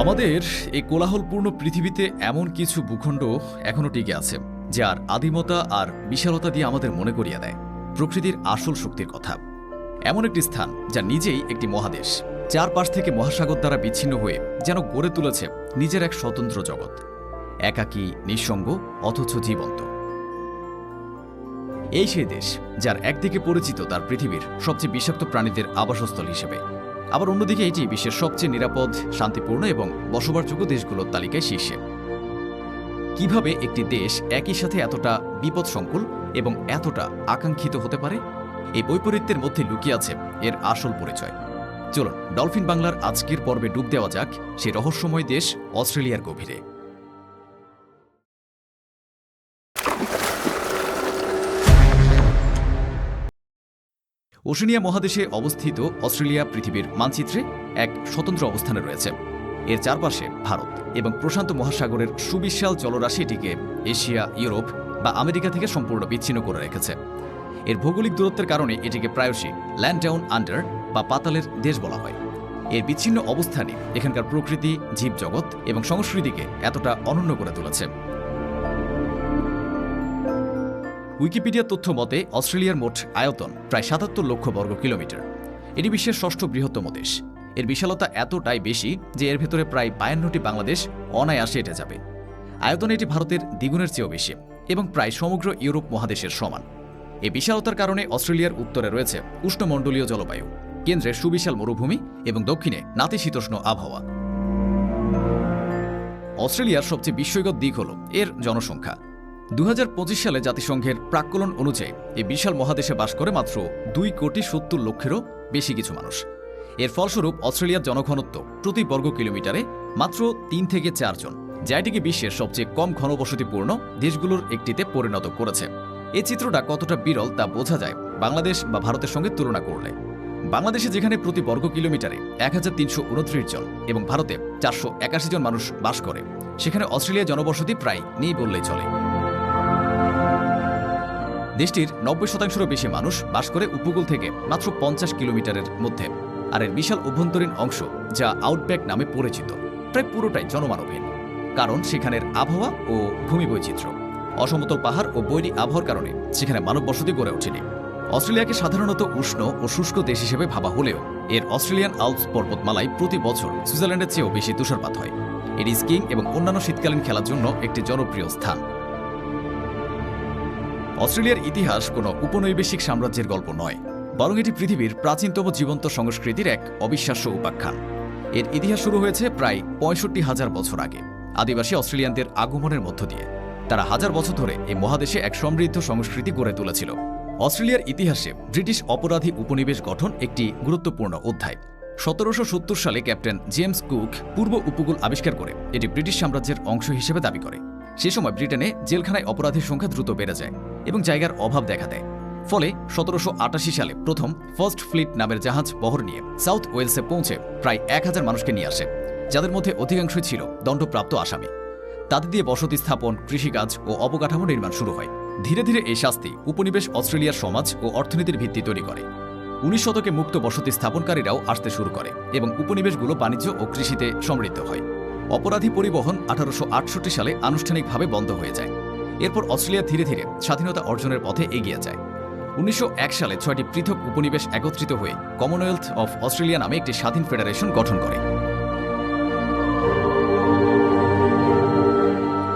আমাদের এই কোলাহলপূর্ণ পৃথিবীতে এমন কিছু ভূখণ্ড এখনও টিকে আছে যার আদিমতা আর বিশালতা দিয়ে আমাদের মনে করিয়ে দেয়, প্রকৃতির আসল শক্তির কথা। এমন একটি স্থান যা নিজেই একটি মহাদেশ, চারপাশ থেকে মহাসাগর দ্বারা বিচ্ছিন্ন হয়ে যেন গড়ে তুলেছে নিজের এক স্বতন্ত্র জগৎ, একাকী, নিঃসঙ্গ, অথচ জীবন্ত। এই সেই দেশ, যার একদিকে পরিচিত তার পৃথিবীর সবচেয়ে বিষাক্ত প্রাণীদের আবাসস্থল হিসেবে। আবার অন্যদিকে এটি বিশ্বের সবচেয়ে নিরাপদ, শান্তিপূর্ণ এবং বসবাসযোগ্য দেশগুলোর তালিকায় শীর্ষে। কীভাবে একটি দেশ একই সাথে এতটা বিপদসংকুল এবং এতটা আকাঙ্ক্ষিত হতে পারে? এই বৈপরীত্যের মধ্যে লুকিয়ে আছে এর আসল পরিচয়। চলুন, ডলফিন বাংলার আজকের পর্বে ডুব দেওয়া যাক সেই রহস্যময় দেশ অস্ট্রেলিয়ার গভীরে। ওশেনিয়া মহাদেশে অবস্থিত অস্ট্রেলিয়া পৃথিবীর মানচিত্রে এক স্বতন্ত্র অবস্থানে রয়েছে। এর চারপাশে ভারত এবং প্রশান্ত মহাসাগরের সুবিশাল জলরাশি এটিকে এশিয়া, ইউরোপ বা আমেরিকা থেকে সম্পূর্ণ বিচ্ছিন্ন করে রেখেছে। এর ভৌগোলিক দূরত্বের কারণে এটিকে প্রায়শই ল্যান্ড ডাউন আন্ডার বা পাতালের দেশ বলা হয়। এর বিচ্ছিন্ন অবস্থানে এখানকার প্রকৃতি, জীবজগৎ এবং সংস্কৃতিকে এতটা অনন্য করে তুলেছে। উইকিপিডিয়া তথ্য মতে, অস্ট্রেলিয়ার মোট আয়তন প্রায় সাতাত্তর লক্ষ বর্গ কিলোমিটার। এটি বিশ্বের ষষ্ঠ বৃহত্তম দেশ। এর বিশালতা এতটাই বেশি যে এর ভেতরে প্রায় বায়ান্নটি বাংলাদেশ অনায়াসে এটা যাবে। আয়তনে এটি ভারতের দ্বিগুণের চেয়েও বেশি এবং প্রায় সমগ্র ইউরোপ মহাদেশের সমান। এই বিশালতার কারণে অস্ট্রেলিয়ার উত্তরে রয়েছে উষ্ণমণ্ডলীয় জলবায়ু কেন্দ্রে সুবিশাল মরুভূমি এবং দক্ষিণে নাতিশীতোষ্ণ আবহাওয়া। অস্ট্রেলিয়ার সবচেয়ে বিস্ময়কর দিক হল এর জনসংখ্যা। দু হাজার পঁচিশ সালে জাতিসংঘের প্রাক্কলন অনুযায়ী এই বিশাল মহাদেশে বাস করে মাত্র দুই কোটি সত্তর লক্ষেরও বেশি কিছু মানুষ। এর ফলস্বরূপ অস্ট্রেলিয়ার জনঘনত্ব প্রতি বর্গ কিলোমিটারে মাত্র তিন থেকে চারজন যা এটিকে বিশ্বের সবচেয়ে কম ঘনবসতিপূর্ণ দেশগুলোর একটিতে পরিণত করেছে। এই চিত্রটা কতটা বিরল তা বোঝা যায় বাংলাদেশ বা ভারতের সঙ্গে তুলনা করলে। বাংলাদেশে যেখানে প্রতি বর্গ কিলোমিটারে এক হাজার তিনশো উনত্রিশ জন এবং ভারতে চারশো একাশি জন মানুষ বাস করে, সেখানে অস্ট্রেলিয়া জনবসতি প্রায় নেই বললেই চলে। দেশটির নব্বই শতাংশেরও বেশি মানুষ বাস করে উপকূল থেকে মাত্র পঞ্চাশ কিলোমিটারের মধ্যে। আর এর বিশাল অভ্যন্তরীণ অংশ, যা আউটব্যাক নামে পরিচিত, প্রায় পুরোটাই জনমানবহীন। কারণ সেখানের আবহাওয়া ও ভূমি বৈচিত্র্য অসমতল পাহাড় ও বৈরী আবহাওয়ার কারণে সেখানে মানব বসতি গড়ে ওঠেনি। অস্ট্রেলিয়াকে সাধারণত উষ্ণ ও শুষ্ক দেশ হিসেবে ভাবা হলেও, এর অস্ট্রেলিয়ান আলপস পর্বতমালায় প্রতি বছর সুইজারল্যান্ডের চেয়েও বেশি তুষারপাত হয়। এটি স্কিং এবং অন্যান্য শীতকালীন খেলার জন্য একটি জনপ্রিয় স্থান। অস্ট্রেলিয়ার ইতিহাস কোনো উপনৈবেশিক সাম্রাজ্যের গল্প নয়, বরং এটি পৃথিবীর প্রাচীনতম জীবন্ত সংস্কৃতির এক অবিশ্বাস্য উপাখ্যান। এর ইতিহাস শুরু হয়েছে প্রায় পঁয়ষট্টি হাজার বছর আগে। আদিবাসী অস্ট্রেলিয়ানদের আগমনের মধ্য দিয়ে। তারা হাজার বছর ধরে এই মহাদেশে এক সমৃদ্ধ সংস্কৃতি গড়ে তুলেছিল। অস্ট্রেলিয়ার ইতিহাসে ব্রিটিশ অপরাধী উপনিবেশ গঠন একটি গুরুত্বপূর্ণ অধ্যায়। সতেরোশো সত্তর সালে ক্যাপ্টেন জেমস কুক পূর্ব উপকূল আবিষ্কার করে এটি ব্রিটিশ সাম্রাজ্যের অংশ হিসেবে দাবি করে। সে সময় ব্রিটেনে জেলখানায় অপরাধীর সংখ্যা দ্রুত বেড়ে যায়। এবং জায়গার অভাব দেখা দেয়। ফলে সতেরোশো আটাশি সালে প্রথম ফার্স্ট ফ্লিট নামের জাহাজ বহর নিয়ে সাউথ ওয়েলসে পৌঁছে প্রায় এক হাজার মানুষকে নিয়ে আসে, যাদের মধ্যে অধিকাংশই ছিল দণ্ডপ্রাপ্ত আসামি। তাদের দিয়ে বসতি স্থাপন, কৃষিকাজ ও অবকাঠামো নির্মাণ শুরু হয়। ধীরে ধীরে এই শাস্তি উপনিবেশ, অস্ট্রেলিয়ার সমাজ ও অর্থনীতির ভিত্তি তৈরি করে। উনিশ শতকে মুক্ত বসতি স্থাপনকারীরাও আসতে শুরু করে এবং উপনিবেশগুলো বাণিজ্য ও কৃষিতে সমৃদ্ধ হয়। অপরাধী পরিবহন আঠারোশো আটষট্টি সালে আনুষ্ঠানিকভাবে বন্ধ হয়ে যায়। এরপর অস্ট্রেলিয়া ধীরে ধীরে স্বাধীনতা অর্জনের পথে এগিয়ে যায়। উনিশশো এক সালে ছয়টি পৃথক উপনিবেশ একত্রিত হয়ে কমনওয়েলথ অফ অস্ট্রেলিয়া নামে একটি স্বাধীন ফেডারেশন গঠন করে।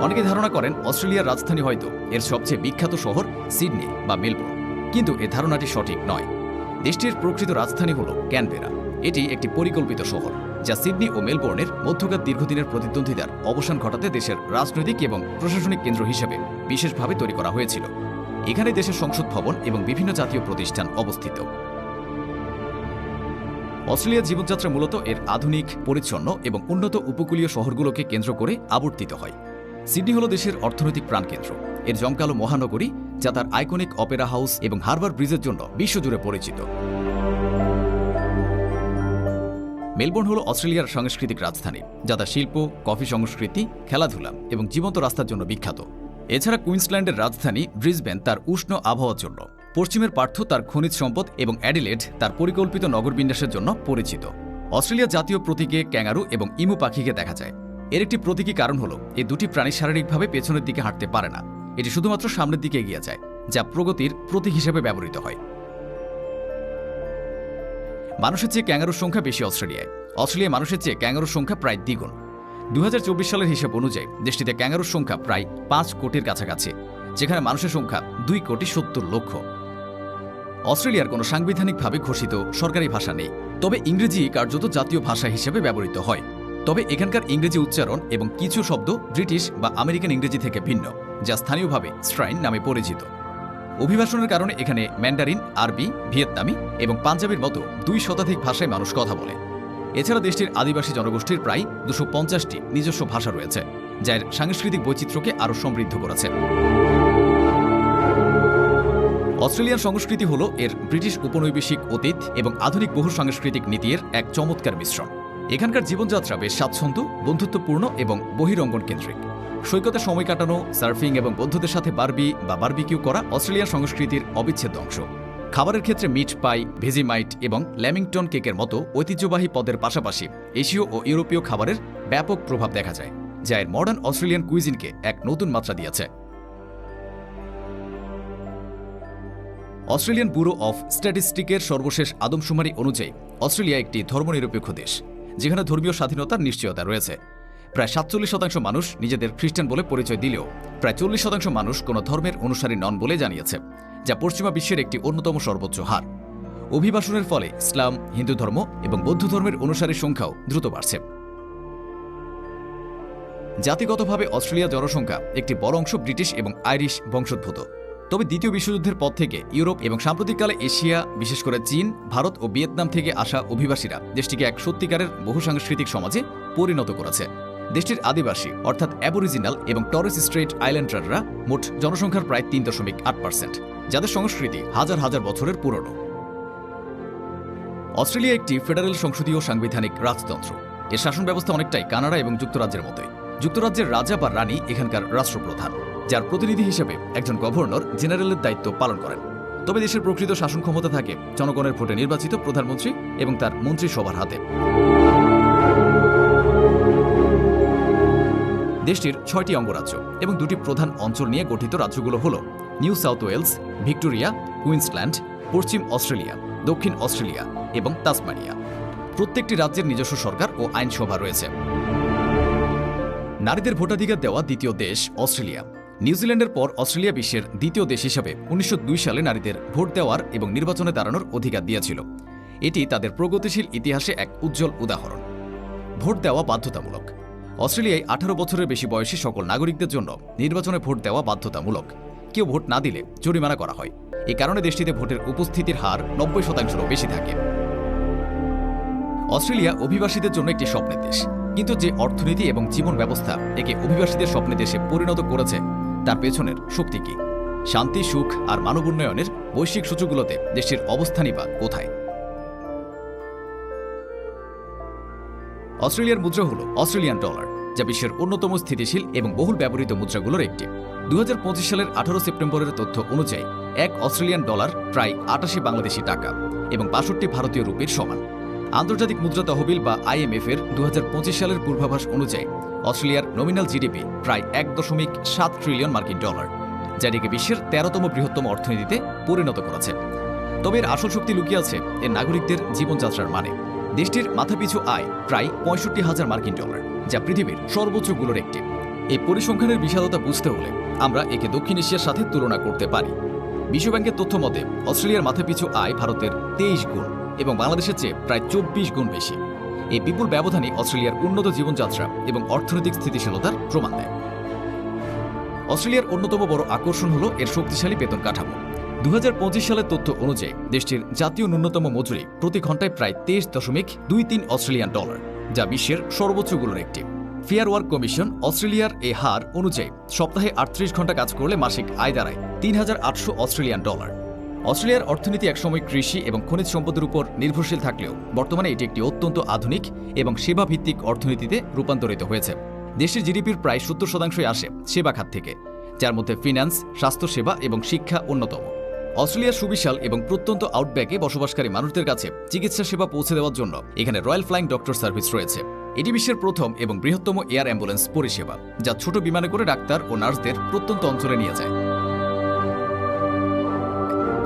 অনেকে ধারণা করেন অস্ট্রেলিয়ার রাজধানী হয়তো এর সবচেয়ে বিখ্যাত শহর সিডনি বা মেলবোর্ন, কিন্তু এ ধারণাটি সঠিক নয়। দেশটির প্রকৃত রাজধানী হল ক্যানবেরা। এটি একটি পরিকল্পিত শহর। যা সিডনি ও মেলবোর্নের মধ্যকার দীর্ঘদিনের প্রতিদ্বন্দ্বিতার অবসান ঘটাতে দেশের রাজনৈতিক এবং প্রশাসনিক কেন্দ্র হিসেবে বিশেষভাবে তৈরি করা হয়েছিল। এখানে দেশের সংসদ ভবন এবং বিভিন্ন জাতীয় প্রতিষ্ঠান অবস্থিত। অস্ট্রেলিয়ার জীবনযাত্রা মূলত এর আধুনিক, পরিচ্ছন্ন এবং উন্নত উপকূলীয় শহরগুলোকে কেন্দ্র করে আবর্তিত হয়। সিডনি হল দেশের অর্থনৈতিক প্রাণকেন্দ্র। এর জমকালো মহানগরী যা তার আইকনিক অপেরা হাউস এবং হারবার ব্রিজের জন্য বিশ্বজুড়ে পরিচিত। মেলবোর্ন হল অস্ট্রেলিয়ার সাংস্কৃতিক রাজধানী, যা তার শিল্প, কফি সংস্কৃতি, খেলাধুলা এবং জীবন্ত রাস্তার জন্য বিখ্যাত। এছাড়া কুইন্সল্যান্ডের রাজধানী ব্রিসবেন তার উষ্ণ আবহাওয়ার জন্য। পশ্চিমের পার্থ তার খনিজ সম্পদ এবং অ্যাডিলেড তার পরিকল্পিত নগরবিন্যাসের জন্য পরিচিত। অস্ট্রেলিয়া জাতীয় প্রতীকে ক্যাঙ্গারু এবং ইমু পাখিকে দেখা যায়। এর একটি প্রতীকী কারণ হলো এই দুটি প্রাণী শারীরিকভাবে পেছনের দিকে হাঁটতে পারে না। এটি শুধুমাত্র সামনের দিকে এগিয়ে যায়, যা প্রগতির প্রতীক হিসেবে ব্যবহৃত হয়। মানুষের চেয়ে ক্যাঙ্গারুর সংখ্যা বেশি অস্ট্রেলিয়ায়। অস্ট্রেলিয়ায় মানুষের চেয়ে ক্যাঙ্গারুর সংখ্যা প্রায় দ্বিগুণ। দু হাজার চব্বিশ সালের হিসাব অনুযায়ী, দেশটিতে ক্যাঙ্গারুর সংখ্যা প্রায় পাঁচ কোটির কাছাকাছি, যেখানে মানুষের সংখ্যা দুই কোটি সত্তর লক্ষ। অস্ট্রেলিয়ার কোনো সাংবিধানিকভাবে ঘোষিত সরকারি ভাষা নেই, তবে ইংরেজি কার্যত জাতীয় ভাষা হিসেবে ব্যবহৃত হয়। তবে এখানকার ইংরেজি উচ্চারণ এবং কিছু শব্দ ব্রিটিশ বা আমেরিকান ইংরেজি থেকে ভিন্ন, যা স্থানীয়ভাবে স্ট্রাইন নামে পরিচিত। অভিবাসনের কারণে এখানে ম্যান্ডারিন, আরবি, ভিয়েতনামি এবং পাঞ্জাবির মতো দুই শতাধিক ভাষায় মানুষ কথা বলে। এছাড়া দেশটির আদিবাসী জনগোষ্ঠীর প্রায় দুশো পঞ্চাশটি নিজস্ব ভাষা রয়েছে, যা এর সাংস্কৃতিক বৈচিত্র্যকে আরও সমৃদ্ধ করেছে। অস্ট্রেলিয়ান সংস্কৃতি হল এর ব্রিটিশ উপনৈবেশিক অতীত এবং আধুনিক বহু সাংস্কৃতিক নীতির এক চমৎকার মিশ্রণ। এখানকার জীবনযাত্রা বেশ স্বাচ্ছন্দ্য, বন্ধুত্বপূর্ণ এবং বহিরঙ্গন কেন্দ্রিক সৈকতে সময় কাটানো, সার্ফিং এবং বন্ধুদের সাথে বারবি বা বারবিকিউ করা অস্ট্রেলিয়ার সংস্কৃতির অবিচ্ছেদ্য অংশ। খাবারের ক্ষেত্রে মিট পাই, ভেজিমাইট এবং ল্যামিংটন কেকের মতো ঐতিহ্যবাহী পদের পাশাপাশি এশীয় ও ইউরোপীয় খাবারের ব্যাপক প্রভাব দেখা যায়, যা এর মডার্ন অস্ট্রেলিয়ান কুইজিনকে এক নতুন মাত্রা দিয়েছে। অস্ট্রেলিয়ান ব্যুরো অফ স্ট্যাটিস্টিকের সর্বশেষ আদমশুমারি অনুযায়ী, অস্ট্রেলিয়া একটি ধর্মনিরপেক্ষ দেশ, যেখানে ধর্মীয় স্বাধীনতার নিশ্চয়তা রয়েছে। প্রায় সাতচল্লিশ শতাংশ মানুষ নিজেদের খ্রিস্টান বলে পরিচয় দিলেও প্রায় চল্লিশ শতাংশ মানুষ কোনো ধর্মের অনুসারী নন বলে জানিয়েছে, যা পশ্চিমা বিশ্বের একটি অন্যতম সর্বোচ্চ হার। অভিবাসনের ফলে ইসলাম, হিন্দু ধর্ম এবং বৌদ্ধ ধর্মের অনুসারীর সংখ্যাও দ্রুত বাড়ছে। জাতিগতভাবে অস্ট্রেলিয়া জনসংখ্যা একটি বড় অংশ ব্রিটিশ এবং আইরিশ বংশোদ্ভূত। তবে দ্বিতীয় বিশ্বযুদ্ধের পর থেকে ইউরোপ এবং সাম্প্রতিককালে এশিয়া, বিশেষ করে চীন, ভারত ও ভিয়েতনাম থেকে আসা অভিবাসীরা দেশটিকে এক সত্যিকারের বহুসাংস্কৃতিক সমাজে পরিণত করেছে। দেশটির আদিবাসী, অর্থাৎ অ্যাবরিজিনাল এবং টরেস স্ট্রেট আইল্যান্ডাররা মোট জনসংখ্যার প্রায় তিন দশমিক আট পার্সেন্ট, যাদের সংস্কৃতি হাজার হাজার বছরের পুরনো। অস্ট্রেলিয়া একটি ফেডারেল সংসদীয় সাংবিধানিক রাজতন্ত্র। এর শাসন ব্যবস্থা অনেকটাই কানাডা এবং যুক্তরাজ্যের মতোই। যুক্তরাজ্যের রাজা বা রানী এখানকার রাষ্ট্রপ্রধান, যার প্রতিনিধি হিসেবে একজন গভর্নর জেনারেলের দায়িত্ব পালন করেন। তবে দেশের প্রকৃত শাসন ক্ষমতা থাকে জনগণের ভোটে নির্বাচিত প্রধানমন্ত্রী এবং তার মন্ত্রিসভার হাতে। দেশটির ছয়টি অঙ্গরাজ্য এবং দুটি প্রধান অঞ্চল নিয়ে গঠিত রাজ্যগুলো হল New South Wales, Victoria, Queensland, পশ্চিম অস্ট্রেলিয়া, দক্ষিণ অস্ট্রেলিয়া এবং তাসমানিয়া। প্রত্যেকটি রাজ্যের নিজস্ব সরকার ও আইনসভা রয়েছে। নারীদের ভোটাধিকার দেওয়া দ্বিতীয় দেশ অস্ট্রেলিয়া। নিউজিল্যান্ডের পর অস্ট্রেলিয়া বিশ্বের দ্বিতীয় দেশ হিসাবে উনিশশো দুই সালে নারীদের ভোট দেওয়ার এবং নির্বাচনে দাঁড়ানোর অধিকার দিয়েছিল। এটি তাদের প্রগতিশীল ইতিহাসে এক উজ্জ্বল উদাহরণ। ভোট দেওয়া বাধ্যতামূলক। অস্ট্রেলিয়ায় আঠারো বছরের বেশি বয়সী সকল নাগরিকদের জন্য নির্বাচনে ভোট দেওয়া বাধ্যতামূলক। কেউ ভোট না দিলে জরিমানা করা হয়। এই কারণে দেশটিতে ভোটের উপস্থিতির হার নব্বই শতাংশেরও বেশি থাকে। অস্ট্রেলিয়া অভিবাসীদের জন্য একটি স্বপ্নের দেশ। কিন্তু যে অর্থনীতি এবং জীবন ব্যবস্থা একে অভিবাসীদের স্বপ্নে দেশে পরিণত করেছে, তার পেছনের শক্তি কি? শান্তি, সুখ আর মানব উন্নয়নের বৈশ্বিক সূচকগুলোতে দেশটির অবস্থানই বা কোথায়? অস্ট্রেলিয়ার মুদ্রা হল অস্ট্রেলিয়ান ডলার, যা বিশ্বের অন্যতম স্থিতিশীল এবং বহুল ব্যবহৃত মুদ্রাগুলোর একটি। দু হাজার পঁচিশ সালের আঠারো সেপ্টেম্বরের তথ্য অনুযায়ী, এক অস্ট্রেলিয়ান ডলার প্রায় আটাশি বাংলাদেশি টাকা এবং বাষট্টি ভারতীয় রুপির সমান। আন্তর্জাতিক মুদ্রা তহবিল বা আইএমএফ এর দু হাজার পঁচিশ সালের পূর্বাভাস অনুযায়ী, অস্ট্রেলিয়ার নমিনাল জিডিপি প্রায় এক দশমিক সাত ট্রিলিয়ন মার্কিন ডলার, যা এটিকে বিশ্বের তেরোতম বৃহত্তম অর্থনীতিতে পরিণত করেছে। তবে এর আসল শক্তি লুকিয়ে আছে এর নাগরিকদের জীবনযাত্রার মানে। দেশটির মাথাপিছু আয় প্রায় পঁয়ষট্টি হাজার মার্কিন ডলার, যা পৃথিবীর সর্বোচ্চগুলোর একটি। এই পরিসংখ্যানের বিশালতা বুঝতে হলে আমরা একে দক্ষিণ এশিয়ার সাথে তুলনা করতে পারি। বিশ্বব্যাংকের তথ্য মতে, অস্ট্রেলিয়ার মাথাপিছু আয় ভারতের তেইশ গুণ এবং বাংলাদেশের চেয়ে প্রায় চব্বিশ গুণ বেশি। এই বিপুল ব্যবধানই অস্ট্রেলিয়ার উন্নত জীবনযাত্রা এবং অর্থনৈতিক স্থিতিশীলতার প্রমাণ দেয়। অস্ট্রেলিয়ার অন্যতম বড় আকর্ষণ হল এর শক্তিশালী বেতন কাঠামো। দু হাজার পঁচিশ সালের তথ্য অনুযায়ী দেশটির জাতীয় ন্যূনতম মজুরি প্রতি ঘন্টায় প্রায় তেইশ দশমিক দুই তিন অস্ট্রেলিয়ান ডলার, যা বিশ্বের সর্বোচ্চগুলোর একটি। ফেয়ার ওয়ার্ক কমিশন অস্ট্রেলিয়ার এ হার অনুযায়ী সপ্তাহে আটত্রিশ ঘণ্টা কাজ করলে মাসিক আয় দাঁড়ায় তিন হাজার আটশো অস্ট্রেলিয়ান ডলার। অস্ট্রেলিয়ার অর্থনীতি একসময় কৃষি এবং খনিজ সম্পদের উপর নির্ভরশীল থাকলেও বর্তমানে এটি একটি অত্যন্ত আধুনিক এবং সেবা ভিত্তিক অর্থনীতিতে রূপান্তরিত হয়েছে। দেশের জিডিপির প্রায় সত্তর শতাংশই আসে সেবা খাত থেকে, যার মধ্যে ফিন্যান্স স্বাস্থ্যসেবা এবং শিক্ষা অন্যতম। অস্ট্রেলিয়ার সুবিশাল এবং প্রত্যন্ত আউটব্যাকে বসবাসকারী মানুষদের কাছে চিকিৎসা সেবা পৌঁছে দেওয়ার জন্য এখানে রয়্যাল ফ্লাইং ডক্টর সার্ভিস রয়েছে। এটি বিশ্বের প্রথম এবং বৃহত্তম এয়ার অ্যাম্বুলেন্স পরিষেবা, যা ছোট বিমানে করে ডাক্তার ও নার্সদের প্রত্যন্ত অঞ্চলে নিয়ে যায়।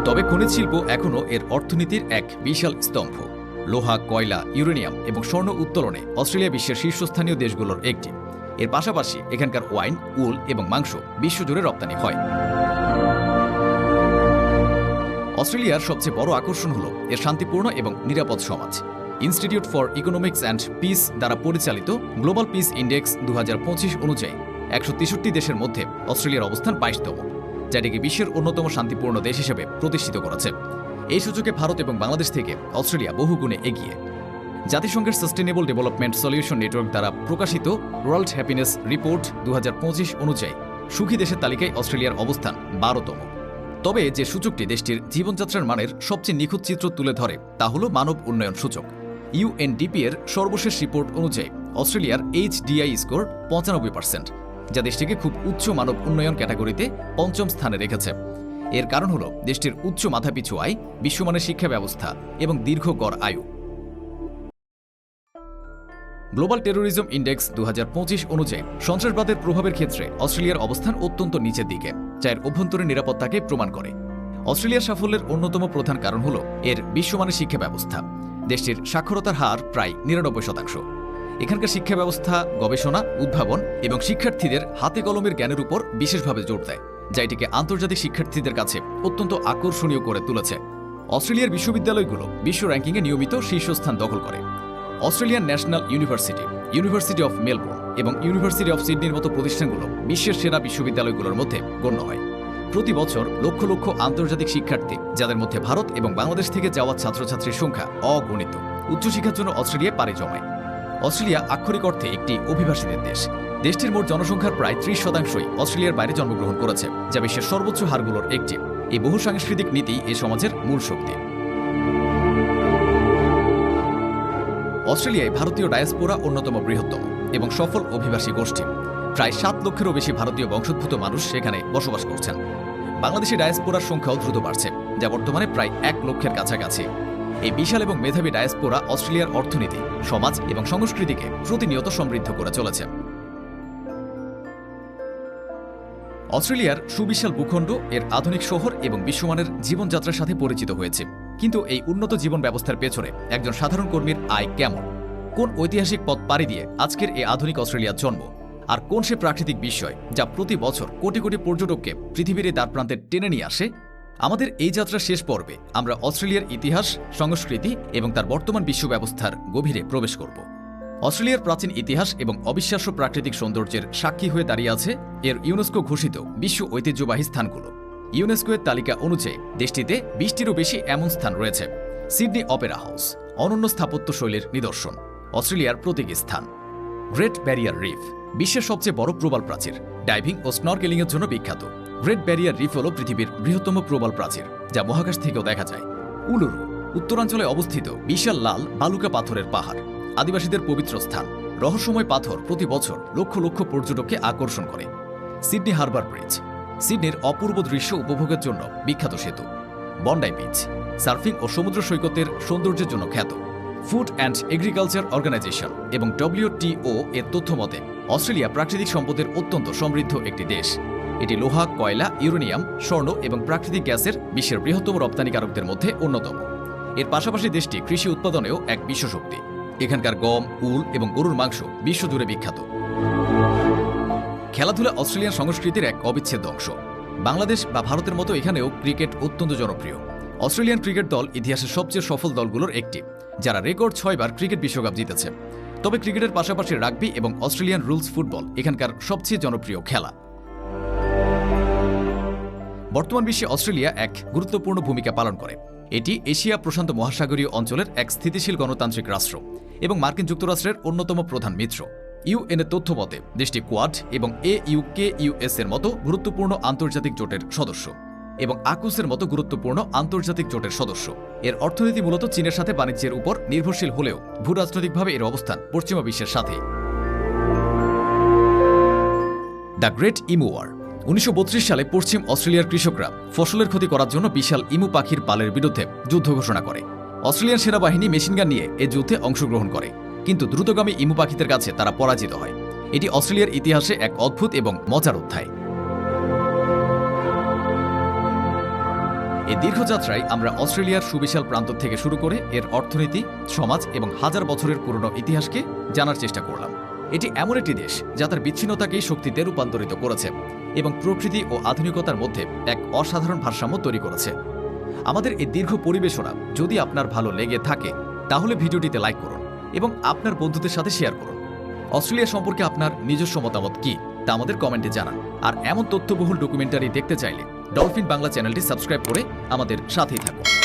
তবে খনিজ শিল্প এখনও এর অর্থনীতির এক বিশাল স্তম্ভ। লোহা, কয়লা, ইউরেনিয়াম এবং স্বর্ণ উত্তোলনে অস্ট্রেলিয়া বিশ্বের শীর্ষস্থানীয় দেশগুলোর একটি। এর পাশাপাশি এখানকার ওয়াইন, উল এবং মাংস বিশ্বজুড়ে রপ্তানি হয়। অস্ট্রেলিয়ার সবচেয়ে বড় আকর্ষণ হল এর শান্তিপূর্ণ এবং নিরাপদ সমাজ। Institute for Economics and Peace দ্বারা পরিচালিত গ্লোবাল পিস ইন্ডেক্স দু হাজার পঁচিশ অনুযায়ী একশো তেষট্টি দেশের মধ্যে অস্ট্রেলিয়ার অবস্থান বাইশতম, যেটিকে বিশ্বের অন্যতম শান্তিপূর্ণ দেশ হিসেবে প্রতিষ্ঠিত করেছে। এই সুযোগে ভারত এবং বাংলাদেশ থেকে অস্ট্রেলিয়া বহুগুণে এগিয়ে। জাতিসংঘের সাস্টেনেবল ডেভেলপমেন্ট সলিউশন নেটওয়ার্ক দ্বারা প্রকাশিত ওয়ার্ল্ড হ্যাপিনেস রিপোর্ট দু হাজার পঁচিশ অনুযায়ী সুখী দেশের তালিকায় অস্ট্রেলিয়ার অবস্থান বারোতম। তবে যে সূচকটি দেশটির জীবনযাত্রার মানের সবচেয়ে নিখুঁত চিত্র তুলে ধরে, তা হল মানব উন্নয়ন সূচক। ইউএনডিপি এর সর্বশেষ রিপোর্ট অনুযায়ী, অস্ট্রেলিয়ার এইচডিআই স্কোর পঁচানব্বই পার্সেন্ট, যা দেশটিকে খুব উচ্চ মানব উন্নয়ন ক্যাটাগরিতে পঞ্চম স্থানে রেখেছে। এর কারণ হল, দেশটির উচ্চ মাথাপিছু আয়, বিশ্বমানের শিক্ষা ব্যবস্থা এবং দীর্ঘ গড় আয়ু। গ্লোবাল টেরোরিজম ইন্ডেক্স দু হাজার পঁচিশ অনুযায়ী সন্ত্রাসবাদের প্রভাবের ক্ষেত্রে অস্ট্রেলিয়ার অবস্থান অত্যন্ত নিচের দিকে, যা এর অভ্যন্তরীণ নিরাপত্তাকে প্রমাণ করে। অস্ট্রেলিয়ার সাফল্যের অন্যতম প্রধান কারণ হল এর বিশ্বমানের শিক্ষা ব্যবস্থা। দেশটির সাক্ষরতার হার প্রায় নিরানব্বই শতাংশ। এখানকার শিক্ষা ব্যবস্থা, গবেষণা, উদ্ভাবন এবং শিক্ষার্থীদের হাতে কলমের জ্ঞানের উপর বিশেষভাবে জোর দেয়, যা এটিকে আন্তর্জাতিক শিক্ষার্থীদের কাছে অত্যন্ত আকর্ষণীয় করে তুলেছে। অস্ট্রেলিয়ার বিশ্ববিদ্যালয়গুলো বিশ্ব র্যাঙ্কিংয়ে নিয়মিত শীর্ষস্থান দখল করে। Australian National University University of Melbourne এবং ইউনিভার্সিটি অফ সিডনির মতো প্রতিষ্ঠানগুলো বিশ্বের সেরা বিশ্ববিদ্যালয়গুলোর মধ্যে গণ্য হয়। প্রতি বছর লক্ষ লক্ষ আন্তর্জাতিক শিক্ষার্থী, যাদের মধ্যে ভারত এবং বাংলাদেশ থেকে যাওয়া ছাত্রছাত্রীর সংখ্যা অগণিত, উচ্চশিক্ষার জন্য অস্ট্রেলিয়া পাড়ি জমায়। অস্ট্রেলিয়া আক্ষরিক অর্থে একটি অভিবাসীদের দেশ। দেশটির মোট জনসংখ্যার প্রায় ত্রিশ শতাংশই অস্ট্রেলিয়ার বাইরে জন্মগ্রহণ করেছে, যা বিশ্বের সর্বোচ্চ হারগুলোর একটি। এই বহু সাংস্কৃতিক নীতি এই সমাজের মূল শক্তি। অস্ট্রেলিয়ায় ভারতীয় ডায়াসপোরা অন্যতম বৃহত্তম এবং সফল অভিবাসী গোষ্ঠী। প্রায় সাত লক্ষেরও বেশি ভারতীয় বংশোদ্ভূত মানুষ সেখানে বসবাস করছেন। বাংলাদেশি ডায়াসপোরার সংখ্যাও দ্রুত বাড়ছে, যা বর্তমানে প্রায় এক লক্ষের কাছাকাছি। এই বিশাল এবং মেধাবী ডায়াসপোরা অস্ট্রেলিয়ার অর্থনীতি, সমাজ এবং সংস্কৃতিকে প্রতিনিয়ত সমৃদ্ধ করে চলেছে। অস্ট্রেলিয়ার সুবিশাল ভূখণ্ড এর আধুনিক শহর এবং বিশ্বমানের জীবনযাত্রার সাথে পরিচিত হয়েছে। কিন্তু এই উন্নত জীবন ব্যবস্থার পেছনে একজন সাধারণ কর্মীর আয় কেমন? কোন ঐতিহাসিক পথ পাড়ি দিয়ে আজকের এই আধুনিক অস্ট্রেলিয়ার জন্ম? আর কোন সে প্রাকৃতিক বিষয় যা প্রতি বছর কোটি কোটি পর্যটককে পৃথিবীর এই দ্বারপ্রান্তে টেনে নিয়ে আসে? আমাদের এই যাত্রার শেষ পর্বে আমরা অস্ট্রেলিয়ার ইতিহাস, সংস্কৃতি এবং তার বর্তমান বিশ্ব ব্যবস্থার গভীরে প্রবেশ করব। অস্ট্রেলিয়ার প্রাচীন ইতিহাস এবং অবিশ্বাস্য প্রাকৃতিক সৌন্দর্যের সাক্ষী হয়ে দাঁড়িয়ে আছে এর ইউনেস্কো ঘোষিত বিশ্ব ঐতিহ্যবাহী স্থানগুলো। ইউনেস্কো এর তালিকা অনুযায়ী দেশটিতে বিশটিরও বেশি এমন স্থান রয়েছে। সিডনি অপেরা হাউস, অনন্য স্থাপত্য শৈলীর নিদর্শন, অস্ট্রেলিয়ার প্রতীকী স্থান। গ্রেট ব্যারিয়ার রিফ, বিশ্বের সবচেয়ে বড় প্রবাল প্রাচীর, ডাইভিং ও স্নরকেলিং এর জন্য বিখ্যাত। গ্রেট ব্যারিয়ার রিফ হল পৃথিবীর বৃহত্তম প্রবাল প্রাচীর, যা মহাকাশ থেকেও দেখা যায়। উলুরু, উত্তরাঞ্চলে অবস্থিত বিশাল লাল বালুকা পাথরের পাহাড়, আদিবাসীদের পবিত্র স্থান। রহস্যময় পাথর প্রতি বছর লক্ষ লক্ষ পর্যটককে আকর্ষণ করে। সিডনি হারবার ব্রিজ সিডনির অপূর্ব দৃশ্য উপভোগের জন্য বিখ্যাত সেতু। বন্ডাই বিচ, সার্ফিং ও সমুদ্র সৈকতের সৌন্দর্যের জন্য খ্যাত। ফুড অ্যান্ড এগ্রিকালচার অর্গানাইজেশন এবং ডব্লিউটিও এর তথ্য মতে, অস্ট্রেলিয়া প্রাকৃতিক সম্পদের অত্যন্ত সমৃদ্ধ একটি দেশ। এটি লোহা, কয়লা, ইউরেনিয়াম, স্বর্ণ এবং প্রাকৃতিক গ্যাসের বিশ্বের বৃহত্তম রপ্তানিকারকদের মধ্যে অন্যতম। এর পাশাপাশি দেশটি কৃষি উৎপাদনেও এক বিশ্বশক্তি। এখানকার গম, উল এবং গরুর মাংস বিশ্বজুড়ে বিখ্যাত। খেলাধুলা অস্ট্রেলিয়ান সংস্কৃতির এক অবিচ্ছেদ্য অংশ। বাংলাদেশ বা ভারতের মতো এখানেও ক্রিকেট অত্যন্ত জনপ্রিয়। অস্ট্রেলিয়ান ক্রিকেট দল ইতিহাসের সবচেয়ে সফল দলগুলোর একটি, যারা রেকর্ড ছয়বার ক্রিকেট বিশ্বকাপ জিতেছে। তবে ক্রিকেটের পাশাপাশি রাগবি এবং অস্ট্রেলিয়ান রুলস ফুটবল এখানকার সবচেয়ে জনপ্রিয় খেলা। বর্তমান বিশ্বে অস্ট্রেলিয়া এক গুরুত্বপূর্ণ ভূমিকা পালন করে। এটি এশিয়া প্রশান্ত মহাসাগরীয় অঞ্চলের এক স্থিতিশীল গণতান্ত্রিক রাষ্ট্র এবং মার্কিন যুক্তরাষ্ট্রের অন্যতম প্রধান মিত্র। ইউএন এর তথ্য মতে, দেশটি কোয়াড এবং এ ইউকে ইউএস এর মতো গুরুত্বপূর্ণ আন্তর্জাতিক জোটের সদস্য এবং আকুসের মতো গুরুত্বপূর্ণ আন্তর্জাতিক জোটের সদস্য। এর অর্থনীতি মূলত চীনের সাথে বাণিজ্যের উপর নির্ভরশীল হলেও ভূরাজনৈতিকভাবে এর অবস্থান পশ্চিমা বিশ্বের সাথে। The Great Emu War. উনিশশো বত্রিশ সালে পশ্চিম অস্ট্রেলিয়ার কৃষকরা ফসলের ক্ষতি করার জন্য বিশাল ইমু পাখির পালের বিরুদ্ধে যুদ্ধ ঘোষণা করে। অস্ট্রেলিয়ান সেনাবাহিনী মেশিনগান নিয়ে এ যুদ্ধে অংশগ্রহণ করে। কিন্তু দ্রুতগামী ইমু পাখিদের কাছে তারা পরাজিত হয়। এটি অস্ট্রেলিয়ার ইতিহাসে এক অদ্ভুত এবং মজার অধ্যায়। এই দীর্ঘযাত্রায় আমরা অস্ট্রেলিয়ার সুবিশাল প্রান্ত থেকে শুরু করে এর অর্থনীতি, সমাজ এবং হাজার বছরের পুরনো ইতিহাসকে জানার চেষ্টা করলাম। এটি এমন একটি দেশ যা তার বিচ্ছিন্নতাকেই শক্তিতে রূপান্তরিত করেছে এবং প্রকৃতি ও আধুনিকতার মধ্যে এক অসাধারণ ভারসাম্য তৈরি করেছে। আমাদের এই দীর্ঘ পরিবেশনা যদি আপনার ভালো লেগে থাকে, তাহলে ভিডিওটিতে লাইক করুন। এবং আপনার বন্ধুদের সাথে শেয়ার করুন। অস্ট্রেলিয়া সম্পর্কে আপনার নিজস্ব মতামত কি, তা আমাদের কমেন্টে জানান। আর এমন তথ্যবহুল ডকুমেন্টারি দেখতে চাইলে ডলফিন বাংলা চ্যানেলটি সাবস্ক্রাইব করে আমাদের সাথেই থাকুন।